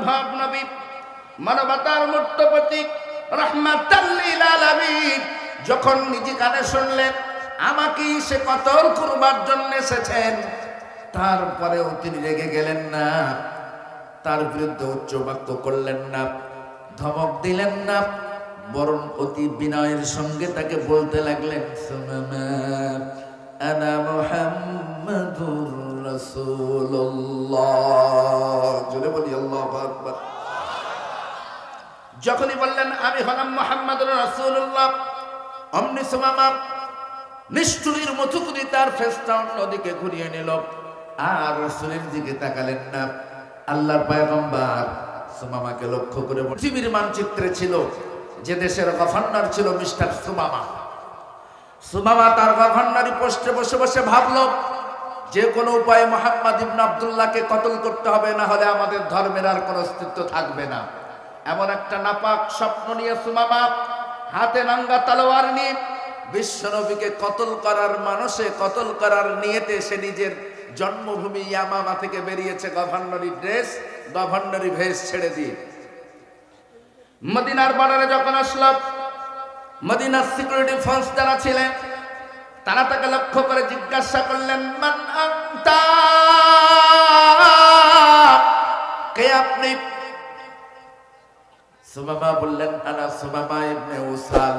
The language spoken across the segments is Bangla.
মহানুভব নবী, মানবতার মূর্ত প্রতীক রহমাতাল্লিল যখন নিজে কানে শুনলেন, আমাকেই সে কতল করবার জন্য এসেছেন। তারপরেও তিনি রেগে গেলেন না, তার বিরুদ্ধে উচ্চ বাক্য করলেন না, ধমক দিলেন না, বরং অতি বিনয়ের সঙ্গে তাকে বলতে লাগলেন, সুমামা, আনা মুহাম্মাদুর যখনই বললেন, আমি হলাম মোহাম্মদুর রাসূলুল্লাহ অমনি সুমামা নিষ্ঠুরীর মতো তার ফেসটা অন্যদিকে ঘুরিয়ে নিল। আর রসুলের দিকে তাকালেন না। আল্লাহর পায়গম্বার সুমামাকে লক্ষ্য করে পৃথিবীর মানচিত্রে ছিল, যে দেশের গভর্নর ছিল মিস্টার সুমামা। সুমামা তার গভর্নরি পোস্টে বসে বসে ভাবলো যে কোনো উপায়ে মোহাম্মদ ইবন আবদুল্লাহকে কতল করতে হবে, না হলে আমাদের ধর্মের আর কোনো অস্তিত্ব থাকবে না। এমন একটা নাপাক স্বপ্ন নিয়ে সুমামা হাতে নাঙ্গা তলোয়ার নিয়ে বিশ্বনবীকে কতল করার মানুষে কতল করার নিয়েতে সে নিজের জন্মভূমি ইয়ামামা থেকে বেরিয়েছে গভর্নরি ড্রেস, গভর্নরি ভেস ছেড়ে দিয়ে। মদিনার বর্ডারে যখন আসলো, মদিনার সিকিউরিটি ফোর্স যারা ছিলেন তারা তাকে লক্ষ্য করে জিজ্ঞাসা করলেন কে আপনি? বললেন উসাল।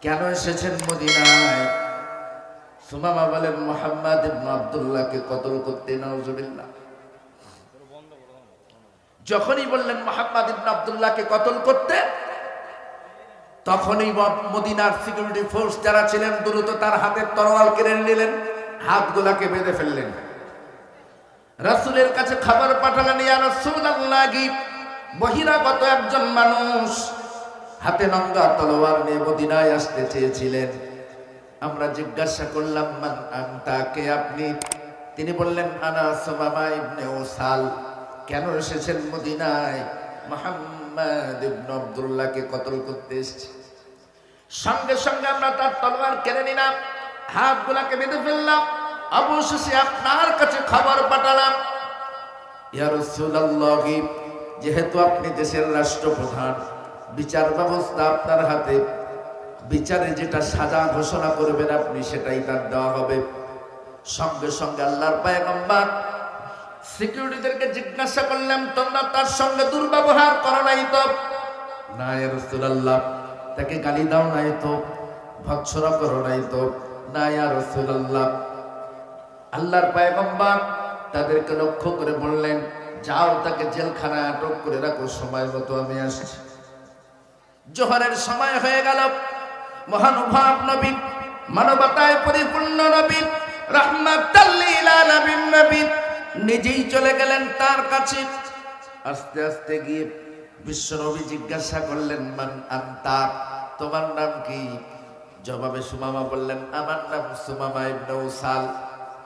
কেন এসেছেন মদিনায়? সুমামা বলেন, মোহাম্মদ ইবনে কতল করতে, নাউজুবিল্লাহ। যখনই বললেন, মোহাম্মদ ইবনে আব্দুল্লাহকে কতল করতে? তখনই মদিনার সিকিউরিটি ফোর্স যারা ছিলেন, দ্রুত তার হাতের তরোয়াল কেড়ে নিলেন, হাতগুলাকে বেঁধে ফেললেন। রাসূলের কাছে খবর পাঠালেন, ইয়া রাসূলুল্লাহ, বহিরাগত একজন মানুষ হাতে নঙ্গা তলোয়ার নিয়ে মদিনায় আসতে চেয়েছিলেন। আমরা জিজ্ঞাসা করলাম, মান আপনি? তিনি বললেন, আনা সুমামা ইবনে উসাল কেন এসেছেন মদিনায়? মোহাম্মদ ইবনে আব্দুল্লাহকে কতল করতে এসেছি। সঙ্গে সঙ্গে আমরা তার তলোয়ার কেড়ে নিলাম, হাতগুলাকে বেঁধে ফেললাম, অবশেষে আপনার কাছে খবর পাঠালাম। ইয়া রাসূলুল্লাহ, যেহেতু আপনি দেশের রাষ্ট্রপ্রধান, বিচার ব্যবস্থা আপনার হাতে, বিচারে যেটা সাজা ঘোষণা করবেন আপনি সেটাই তার দেওয়া হবে। সঙ্গে সঙ্গে আল্লাহর পায়গম্বর সিকিউরিটিদেরকে জিজ্ঞাসা করলাম, তোমরা তার সঙ্গে দুর্ব্যবহার করো নাই তো? না, ইয়া রাসূলুল্লাহ, তাকে গালি দাও নাই তো, ভৎসনা করো নাই তো। না, ইয়া রাসূলুল্লাহ। আল্লাহর পায়গম্বর তাদেরকে লক্ষ্য করে বললেন, যাও তাকে জেলখানায় আটক করে রাখো, সময় মতো আমি আসছি। জোহরের সময় হয়ে গেল। মহানুভাব নবী, মানবতায় পরিপূর্ণ নবী আলামিন নবী নিজেই চলে গেলেন তার কাছে। আস্তে আস্তে গিয়ে বিশ্বনবী জিজ্ঞাসা করলেন, মান আন্তা? তোমার নাম কি? জবাবে সুমামা বললেন, আমার নাম সুমামা ইবনে উসাল।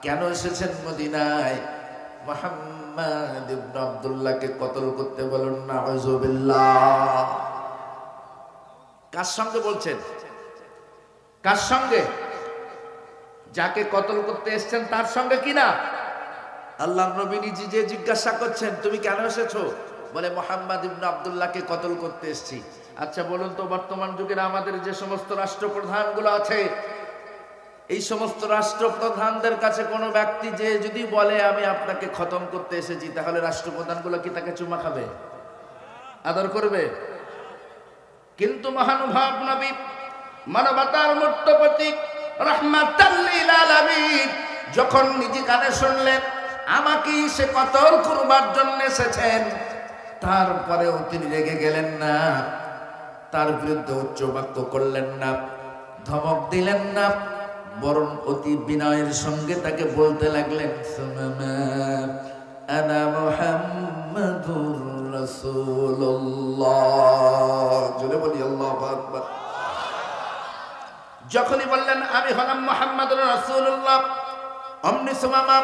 কেন এসেছেন মদিনায়? মোহাম্মদ ইবনে আব্দুল্লাহকে কতল করতে বলুন না কার সঙ্গে বলছেন? কার সঙ্গে? যাকে কতল করতে এসেছেন তার সঙ্গে কি না? আল্লাহ নবী নিজে যে জিজ্ঞাসা করছেন, তুমি কেন এসেছ? বলে, মোহাম্মদ ইবনে আব্দুল্লাহকে কতল করতে এসেছি। আচ্ছা বলুন তো, বর্তমান যুগের আমাদের যে সমস্ত রাষ্ট্রপ্রধানগুলো আছে, এই সমস্ত রাষ্ট্রপ্রধানদের কাছে কোনো ব্যক্তি যে যদি বলে, আমি আপনাকে খতম করতে এসেছি, তাহলে রাষ্ট্রপ্রধানগুলো কি তাকে চুমা খাবে? আদর করবে? কিন্তু মহানুভাব নবী, মানবতার মূর্ত প্রতীক আলামিন, যখন নিজে কানে শুনলেন আমাকেই সে কতল করবার জন্য এসেছেন? তারপরেও তিনি রেগে গেলেন না। তার বিরুদ্ধে উচ্চ বাক্য করলেন না, ধমক দিলেন না, বরং অতি বিনয়ের সঙ্গে তাকে বলতে লাগলেন যখনই বললেন, আমি হলাম মোহাম্মদুর রাসূলুল্লাহ, অমনি সুমামা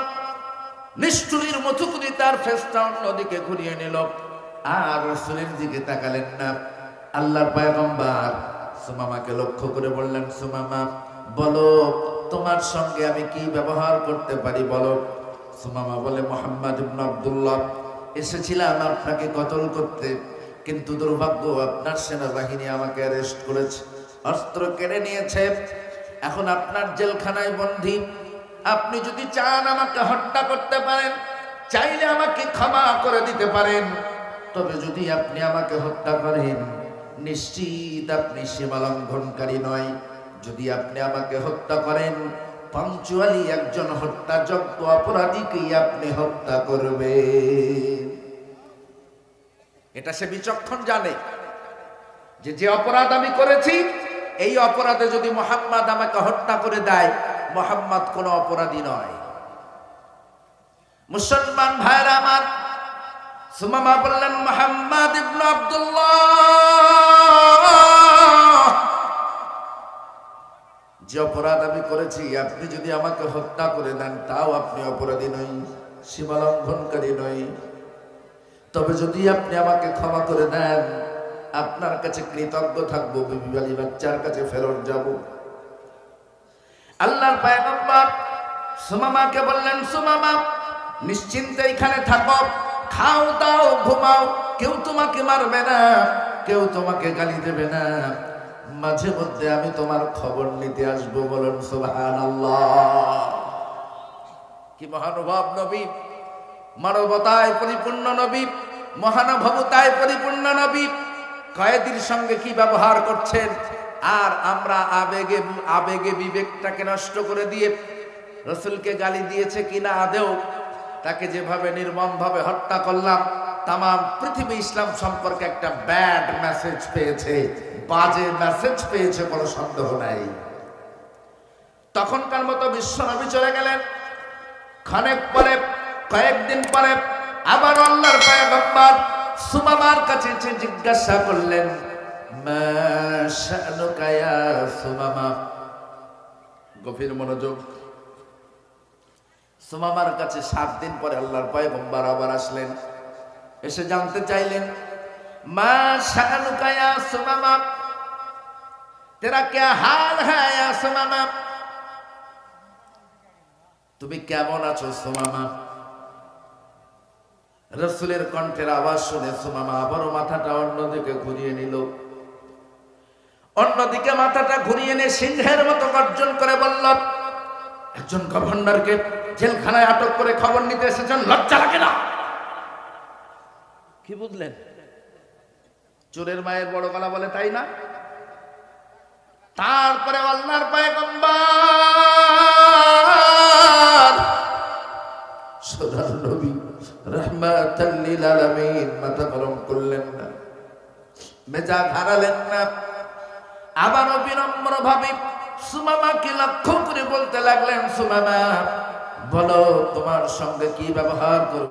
নিষ্ঠুরীর মতো করে তার ফেসটা অন্যদিকে ঘুরিয়ে নিল। আর রসুলের দিকে তাকালেন না। আল্লাহর পায়গম্বর সুমামাকে লক্ষ্য করে বললেন, সুমামা, বলো, তোমার সঙ্গে আমি কি ব্যবহার করতে পারি বলো? সুমামা বলে, মোহাম্মদ ইবনে আব্দুল্লাহ, এসেছিলাম আপনাকে কতল করতে, কিন্তু দুর্ভাগ্য আপনার সেনাবাহিনী আমাকে অ্যারেস্ট করেছে, অস্ত্র কেড়ে নিয়েছে। এখন আপনার জেলখানায় বন্দী। আপনি যদি চান আমাকে হত্যা করতে পারেন, চাইলে আমাকে ক্ষমা করে দিতে পারেন। তবে যদি আপনি আমাকে হত্যা করেন, নিশ্চিত আপনি সীমালঙ্ঘনকারী নয়। যদি আপনি আমাকে হত্যা করেন পাঞ্চুয়ালি একজন হত্যাযোগ্য অপরাধীকেই আপনি হত্যা করবেন। এটা সে বিচক্ষণ জানে যে যে অপরাধ আমি করেছি, এই অপরাধে যদি মোহাম্মদ আমাকে হত্যা করে দেয় মোহাম্মদ কোনো অপরাধী নয়। মুসলমান ভাইরা আমার সুমামা বললেন, মোহাম্মদ ইবনু আব্দুল্লাহ। যে অপরাধ আমি করেছি, আপনি যদি আমাকে হত্যা করে দেন, তাও আপনি অপরাধী নই, সীমালঙ্ঘনকারী নই। তবে যদি আপনি আমাকে ক্ষমা করে দেন, আপনার কাছে কৃতজ্ঞ থাকব, বিবি বাচ্চার কাছে ফেরত যাব। আল্লাহর পায়গম্বর সুমামাকে বললেন, সুমামা, নিশ্চিন্তে এখানে থাকো, খাও দাও, ঘুমাও, কেউ তোমাকে মারবে না, কেউ তোমাকে গালি দেবে না। মাঝে মধ্যে আমি তোমার খবর নিতে আসব বলুন, সুবহানাল্লাহ। কি মহানুভব নবী, মানবতায় পরিপূর্ণ নবী, মহানুভবতায় পরিপূর্ণ নবী, কয়েদির সঙ্গে কি ব্যবহার করছেন? আর আমরা আবেগে আবেগে বিবেকটাকে নষ্ট করে দিয়ে রসুলকে গালি দিয়েছে কিনা আদেও তাকে যেভাবে নির্মম ভাবে হত্যা করলাম তাম পৃথিবী ইসলাম সম্পর্কে একটা ব্যাড মেসেজ পেয়েছে, বাজে মেসেজ পেয়েছে, কোনো সন্দেহ নাই। তখনকার মতো বিশ্বনবী চলে গেলেন। খানেক পরে, কয়েকদিন পরে আবার আল্লাহর পয়গম্বর সুমামার কাছে জিজ্ঞাসা করলেন গভীর মনোযোগ। সুমামার কাছে সাত দিন পরে আল্লাহর পয়গম্বর আবার আসলেন। এসে জানতে চাইলেন, মা শানুকা ইয়া সুমামা, তেরা কে হাল হ্যাঁ সুমামা? তুমি কেমন আছো সুমামা? রসুলের কণ্ঠের আওয়াজ শুনে সুমামা আবারও মাথাটা অন্যদিকে ঘুরিয়ে নিল। অন্যদিকে মাথাটা ঘুরিয়ে নিয়ে সিংহের মতো গর্জন করে বলল একজন গভর্নরকে জেলখানায় আটক করে খবর নিতে এসেছেন লজ্জা লাগে না? কি বুঝলেন? চোরের মায়ের বড় গলা বলে তাই না? তারপরে আল্লাহর পায়গম্বর সোনার নবী রহমাতাল লিল আলামিন মাথা গরম করলেন না মেজাজ হারালেন না। আবারও বিনম্র ভাবে সুমামাকে লক্ষ্য করে বলতে লাগলেন, সুমামা, বলো তোমার সঙ্গে কি ব্যবহার করব?